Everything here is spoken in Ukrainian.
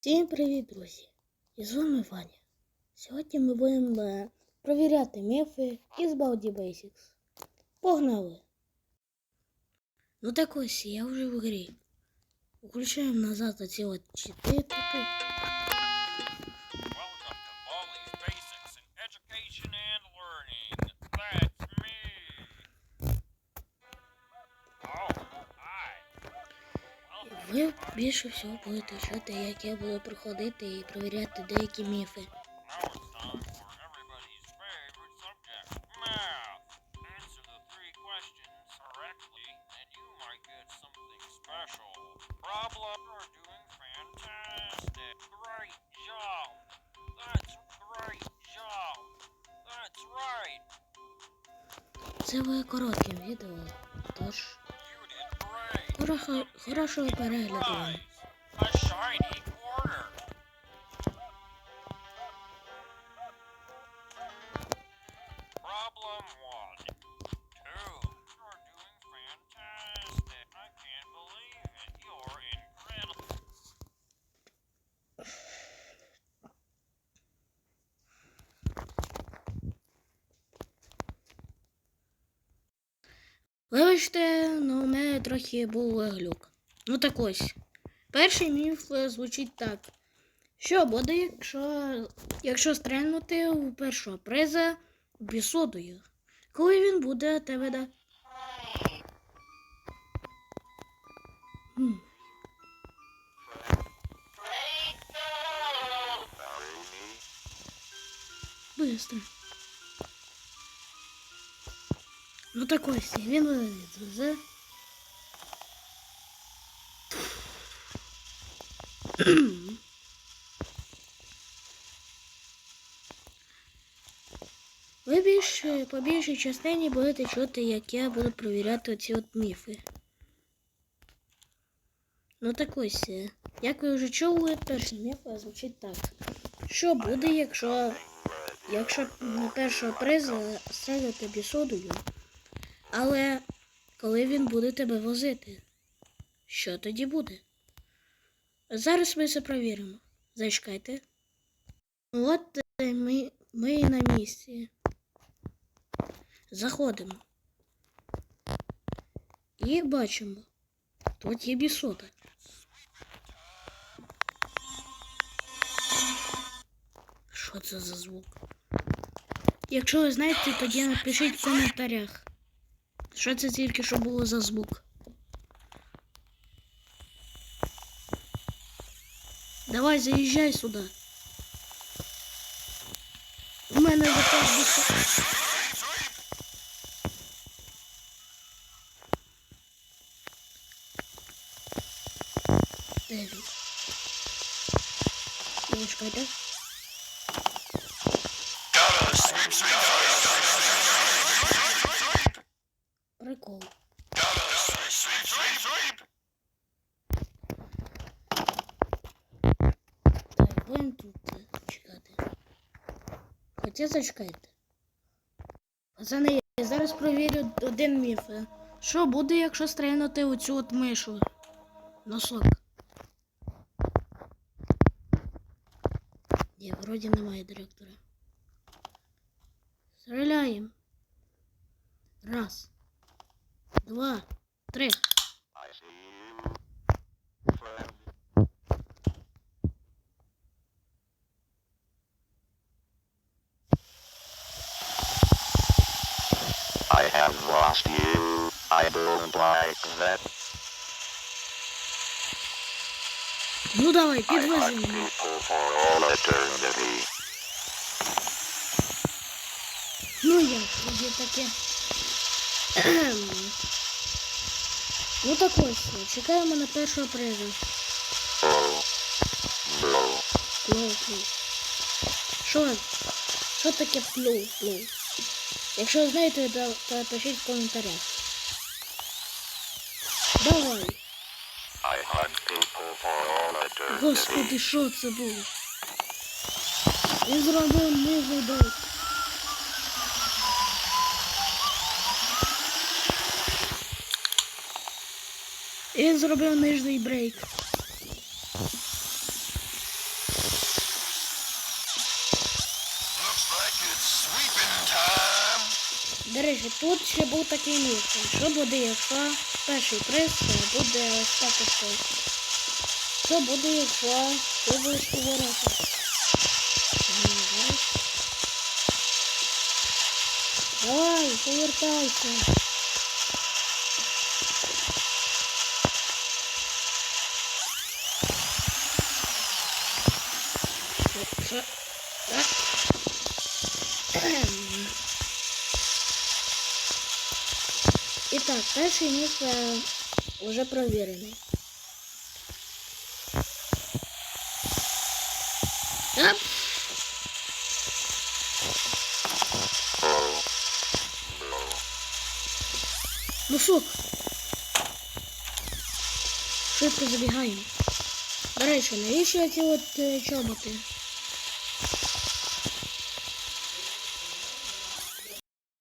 Всім привіт, друзі! І з вами Ваня. Сьогодні ми будемо е, провіряти міфи із Baldi Basics. Погнали! Ну так ось, я вже в грі. Включаємо назад оці от чити something special. Problem, you're doing fantastic. Great job. That's great job. That's right. Це буде коротким відео, тож. хорошо, хорошого перегляду. вам. Prize. A shiny quarter. Problem Вибачте, ну у мене трохи був глюк. Ну так ось. Перший міф е, звучить так. Що буде, якщо, якщо стрельнути у першого приза бісодою? Коли він буде тебе да. Быстро. Ну так ось, він виведе. Ви більше, по більшій частині будете чути, як я буду провіряти оці от міфи. Ну так ось, е, як ви вже чули, перший міф звучить так. Що буде, якщо, якщо на першого приза стріляти бісодою? Але коли він буде тебе возити, що тоді буде? Зараз ми це провіримо. Зачекайте. От е, ми, ми і на місці. Заходимо. І бачимо. Тут є бісота. Що це за звук? Якщо ви знаєте, тоді напишіть в коментарях. Що це тільки що було за звук? Давай, заїжджай сюди. У мене запас бісо. Де він? Ну, Так, будемо тут е, чекати. Хоча зачекайте. Пацани, я зараз провірю один міф. е. Що буде, якщо стрельнути оцю от мишу? Носок. Ні, вроді немає директора. Стріляємо. Раз. Два. Три. have lost you. I don't like that. Ну давай, I підвези hunt мене. people for all eternity. Ну як, тоді таке. Кхем. Ну так ось, чекаємо на першого призу. Oh, no. Плоу, плоу. Що? Що таке плоу, плоу? Якщо знаєте, то, то пишіть в коментарях. Давай. Господи, що це було? Він зробив брейк. Він зробив нижній брейк. До тут ще був такий міф. Що буде, якщо перший приз буде ось так ось ось? Що буде, якщо ти будеш говорити? Давай, повертайся. Так. І так, перший міф е, вже провірений. Оп. Ну що? Швидко забігаємо. До речі, навіщо ці от е, чоботи?